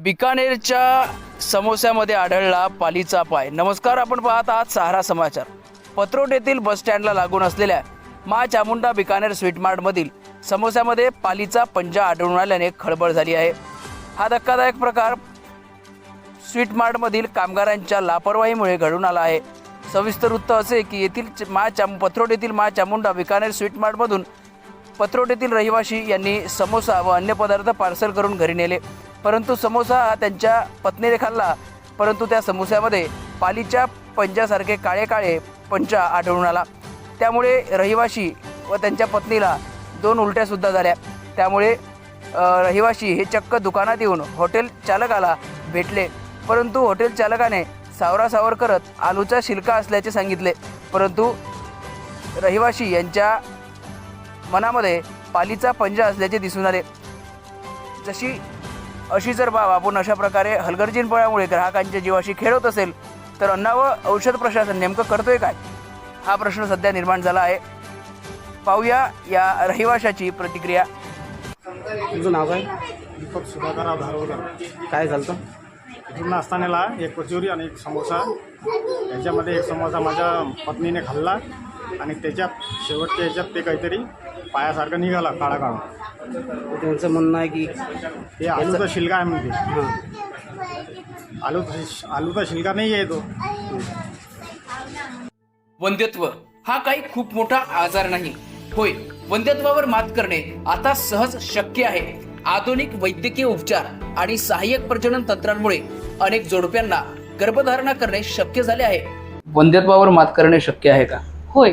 बिकानेरच्या समोस्यामध्ये आढळला पालीचा पाय. नमस्कार आपण पाहत आहात सहारा समाचार. पत्रोट येथील बसस्टँडला लागून असलेल्या मा चामुंडा बिकानेर स्वीटमार्टमधील समोस्यामध्ये पालीचा पंजा आढळून आल्याने खळबळ झाली आहे. हा धक्कादायक प्रकार स्वीटमार्टमधील कामगारांच्या लापरवाहीमुळे घडून आला आहे. सविस्तर वृत्त असे की येथील च- मा चाम पत्रोट येथील मा चामुंडा बिकानेर स्वीटमार्टमधून पत्रोट येथील रहिवाशी यांनी समोसा व अन्य पदार्थ पार्सल करून घरी नेले. परंतु समोसा हा त्यांच्या पत्नीने खाल्ला. परंतु त्या समोस्यामध्ये पालीच्या पंजासारखे काळे काळे पंचा आढळून आला. त्यामुळे रहिवाशी व त्यांच्या पत्नीला दोन उलट्यासुद्धा झाल्या. त्यामुळे रहिवाशी हे चक्क दुकानात येऊन हॉटेल चालकाला भेटले. परंतु हॉटेल चालकाने सावरासावर करत आलूचा शिलका असल्याचे सांगितले. परंतु रहिवाशी यांच्या मनामध्ये पालीचा पंजा असल्याचे दिसून आले. जशी अशी जर बाब आपण अशा प्रकारे हलगर्जीनपणामुळे ग्राहकांच्या जीवाशी खेळत असेल तर अन्न व औषध प्रशासन नेमकं करतोय काय? हा प्रश्न सध्या निर्माण झाला आहे. पाहूया या रहिवाशाची प्रतिक्रिया. तुझं नाव काय? दीपक सुधाकरराव धारवकर काय झालं इथून नाश्तानेला एक कचोरी आणि एक समोसा. याच्यामध्ये एक समोसा माझ्या पत्नीने खाल्ला आणि त्याच्यात शेवटच्या याच्यात ते काहीतरी पायासारखं निघाला काळा काळा. त्यांचं म्हणणं आहे की ते आलूचा शिलका आहे म्हणते हां. आलू आलूचा शिलका नाही आहे तो. वंध्यत्व हा काही खूप मोठा आजार नाही. होय वंध्यत्वावर मात करणे आता सहज शक्य आहे. आधुनिक वैद्यकीय उपचार आणि सहाय्यक प्रजनन तंत्रांमुळे अनेक जोडप्यांना गर्भधारणा करणे शक्य झाले आहे. वंध्यत्वावर मात करणे शक्य आहे का? होय.